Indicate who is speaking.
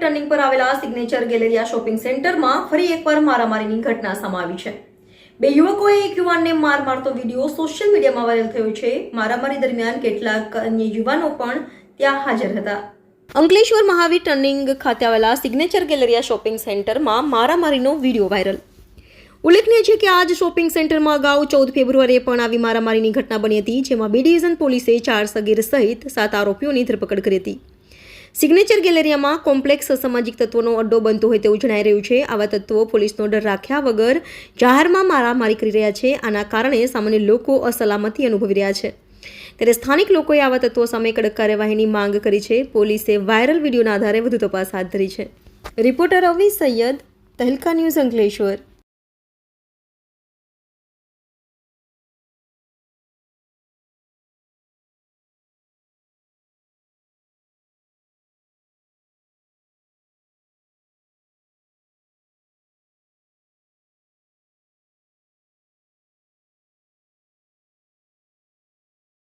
Speaker 1: Turning પર આવેલા signature Galleria shopping સેન્ટરમાં ફરી એકવાર મારામારીની ઘટના સમાવી છે. બે યુવકોએ એક યુવાનને માર મારતો વીડિયો સોશિયલ મીડિયામાં વાયરલ થયો છે. મારામારી દરમિયાન કેટલાક અન્ય યુવાનો પણ ત્યાં હાજર હતા. અંકલેશ્વર મહાવીર ટર્નિંગ ખાતે આવેલા સિગ્નેચર ગેલેરિયા શોપિંગ સેન્ટરમાં મારામારીનો વીડિયો વાયરલ. ઉલ્લેખનીય છે કે આ જ શોપિંગ સેન્ટરમાં અગાઉ ચૌદ ફેબ્રુઆરીએ પણ આવી મારામારીની ઘટના બની હતી, જેમાં બી ડિવિઝન પોલીસે ચાર સગીર સહિત સાત આરોપીઓની ધરપકડ કરી હતી. સિગ્નેચર ગેલેરિયામાં કોમ્પ્લેક્સ અસામાજિક તત્વોનો અડ્ડો બનતો હોય તેવું જણાઈ રહ્યું છે. આવા તત્વો પોલીસનો ડર રાખ્યા વગર જાહેરમાં મારામારી કરી રહ્યા છે. આના કારણે સામાન્ય લોકો અસલામતી અનુભવી રહ્યા છે. ત્યારે સ્થાનિક લોકોએ આવા તત્વો સામે કડક કાર્યવાહીની માંગ કરી છે. પોલીસે વાયરલ વિડીયોના આધારે વધુ તપાસ હાથ ધરી છે. Reporter Avi Saiyed, Tehelka news Ankleshwar.